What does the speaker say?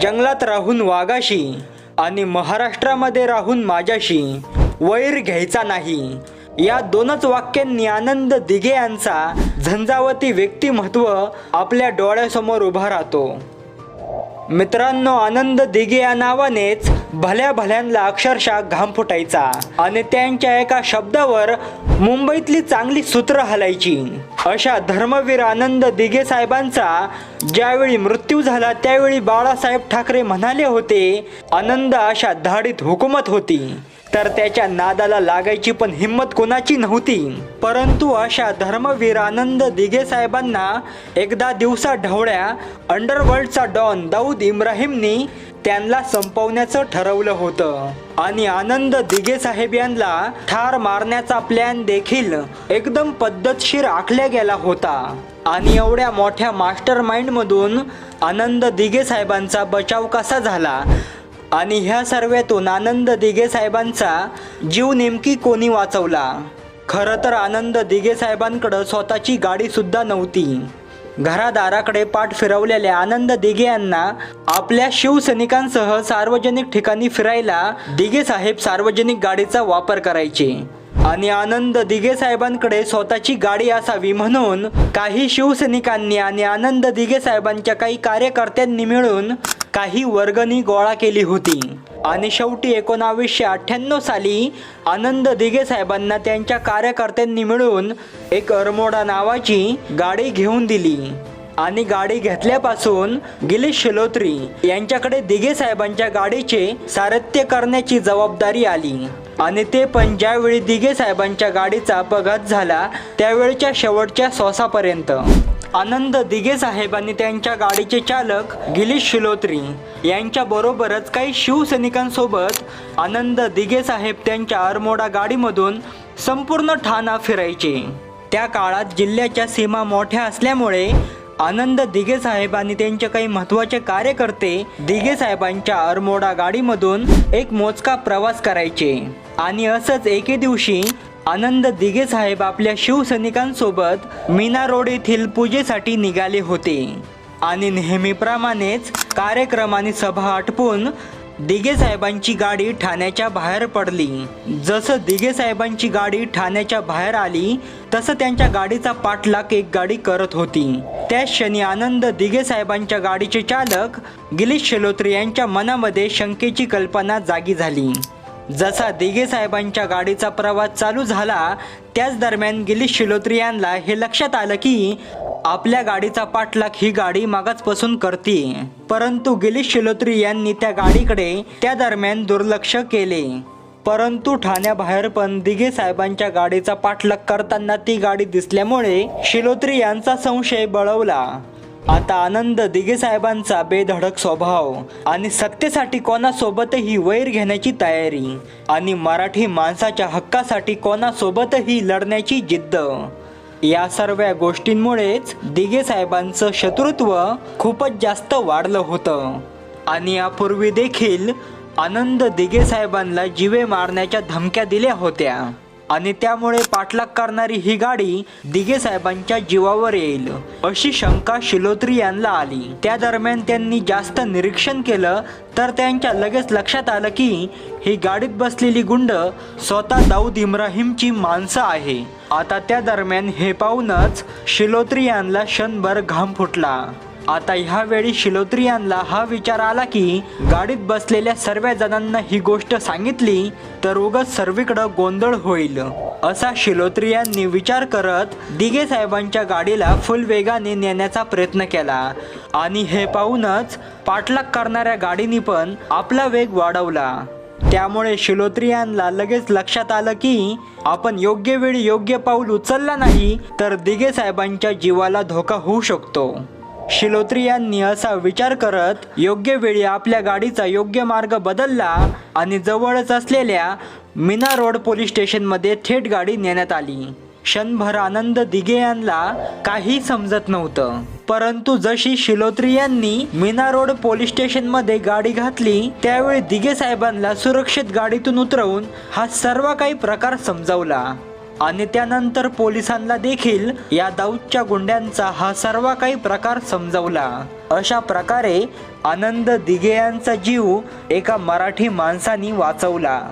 जंगलात राहून वाघाशी आणि महाराष्ट्रामध्ये राहून माझ्याशी वैर घ्यायचा नाही. या दोनच वाक्यांनी आनंद दिघे यांचा झंझावती व्यक्तिमत्व आपल्या डोळ्यासमोर उभा राहतो. मित्रांनो आनंद दिघे या नावानेच भल्या भल्यांना अक्षरशः घाम फुटायचा आणि त्यांच्या एका शब्दावर मुंबईतली चांगली सूत्र हलायची. अशा धर्मवीर आनंद दिघे साहेबांचा ज्यावेळी मृत्यू झाला त्यावेळी बाळासाहेब ठाकरे म्हणाले होते आनंद अशा धाडीत हुकूमत होती. तर त्याच्या नादाला लागायची पण हिंमत कोणाची नव्हती. परंतु अशा धर्मवीर आनंद दिघे साहेबांना एकदा दिवसा ढवळ्या अंडरवर्ल्डचा डॉन दाऊद इब्राहिमनी त्यांना संपवण्याचं ठरवलं होतं. आणि आनंद दिघे साहेब यांना ठार मारण्याचा प्लॅन देखील एकदम पद्धतशीर आखल्या गेला होता. आणि एवढ्या मोठ्या मास्टर माइंड मधून आनंद दिघे साहेबांचा बचाव कसा झाला? आणि ह्या सर्वेतून आनंद दिघे साहेबांचा जीव नेमकी कोणी वाचवला? खरं तर आनंद दिघे साहेबांकडं स्वतःची गाडी सुद्धा नव्हती. घरादाराकडे पाठ फिरवलेल्या आनंद दिघे यांना आपल्या शिवसैनिकांसह सार्वजनिक ठिकाणी फिरायला दिघे साहेब सार्वजनिक गाडीचा वापर करायचे. आणि आनंद दिघे साहेबांकडे स्वतःची गाडी असावी म्हणून काही शिवसैनिकांनी आणि आनंद दिघे साहेबांच्या काही कार्यकर्त्यांनी मिळून काही वर्गणी गोळा केली होती. आणि शेवटी एकोणावीसशे अठ्ठ्याण्णव साली आनंद दिघे साहेबांना त्यांच्या कार्यकर्त्यांनी मिळून एक अरमोडा नावाची गाडी घेऊन दिली. आणि गाडी घेतल्यापासून गिरीश शिलोत्री यांच्याकडे दिघे साहेबांच्या गाडीचे सारथ्य करण्याची जबाबदारी आली. आणि ते पण ज्यावेळी दिघे साहेबांच्या गाडीचा अपघात झाला त्यावेळच्या शेवटच्या श्वासापर्यंत. आनंद दिघे साहेब आणि त्यांच्या गाडीचे चालक गिरीश शिलोत्री यांच्या बरोबरच काही शिवसैनिकांसोबत आनंद दिघे साहेब त्यांच्या अरमोडा गाडीमधून संपूर्ण ठाणा फिरायचे. त्या काळात जिल्ह्याच्या सीमा मोठ्या असल्यामुळे आनंद दिघे साहेब आणि त्यांचे काही महत्त्वाचे कार्यकर्ते दिघे साहेबांच्या अरमोडा गाडीमधून एक मोजका प्रवास करायचे. आणि असंच एके दिवशी आनंद दिघे साहेब आपल्या शिवसैनिकांसोबत मीना रोड येथील पूजेसाठी निघाले होते. आणि नेहमीप्रमाणेच कार्यक्रम आणि सभा आटपून दिघे साहेबांची गाडी ठाण्याच्या बाहेर पडली. जसं दिघे साहेबांची गाडी ठाण्याच्या बाहेर आली तसं त्यांच्या गाडीचा पाठलाग एक गाडी करत होती. त्याच क्षणी आनंद दिघे साहेबांच्या गाडीचे चालक गिरीश शेलोत्री यांच्या मनामध्ये शंकेची कल्पना जागी झाली. जसा दिघे साहेबांच्या गाडीचा प्रवास चालू झाला त्याच दरम्यान गिरीश शिलोत्री यांना हे लक्षात आलं की आपल्या गाडीचा पाठलाग ही गाडी मागाचपासून करते. परंतु गिरीश शिलोत्री यांनी त्या गाडीकडे त्या दरम्यान दुर्लक्ष केले. परंतु ठाण्याबाहेर पण दिघे साहेबांच्या गाडीचा पाठलाग करताना ती गाडी दिसल्यामुळे शिलोत्री यांचा संशय बळवला. आता आनंद दिघे साहेबांचा बेधडक स्वभाव आणि सत्तेसाठी कोणासोबतही वैर घेण्याची तयारी आणि मराठी माणसाच्या हक्कासाठी कोणासोबतही लढण्याची जिद्द. या सर्व गोष्टींमुळेच दिघे साहेबांचं शत्रुत्व खूपच जास्त वाढलं होतं. आणि यापूर्वी देखील आनंद दिघे साहेबांना जीवे मारण्याच्या धमक्या दिल्या होत्या. आणि त्यामुळे पाठलाग करणारी ही गाडी दिघे साहेबांच्या जीवावर येईल अशी शंका शिलोत्री यांना आली. त्या दरम्यान त्यांनी जास्त निरीक्षण केलं तर त्यांच्या लगेच लक्षात आलं की ही गाडीत बसलेली गुंड स्वतः दाऊद इम्राहिमची माणसं आहे. आता त्या दरम्यान हे पाहूनच शिलोत्री यांना क्षणभर घाम फुटला. आता ह्यावेळी शिलोत्री यांना हा विचार आला की गाडीत बसलेल्या सर्व जणांना ही गोष्ट सांगितली तर उगाच सर्वीकडं गोंधळ होईल. असा शिलोत्री यांनी विचार करत दिघे साहेबांच्या गाडीला फुल वेगाने नेण्याचा प्रयत्न केला. आणि हे पाहूनच पाठलाग करणाऱ्या गाडीने पण आपला वेग वाढवला. त्यामुळे शिलोत्री यांना लगेच लक्षात आलं की आपण योग्य वेळी योग्य पाऊल उचलला नाही तर दिघे साहेबांच्या जीवाला धोका होऊ शकतो. शिलोत्री यांनी असा विचार करत योग्य वेळी आपल्या गाडीचा योग्य मार्ग बदलला आणि जवळच असलेल्या मीना रोड पोलीस स्टेशनमध्ये थेट गाडी नेण्यात आली. क्षणभर आनंद दिघे यांना काही समजत नव्हतं. परंतु जशी शिलोत्री यांनी मीना रोड पोलीस स्टेशनमध्ये गाडी घातली त्यावेळी दिघे साहेबांना सुरक्षित गाडीतून उतरवून हा सर्व काही प्रकार समजावला. आणि त्यानंतर पोलिसांना देखील या दाऊदच्या गुंड्यांचा हा सर्व काही प्रकार समजवला. अशा प्रकारे आनंद दिघे यांचा जीव एका मराठी माणसानी वाचवला.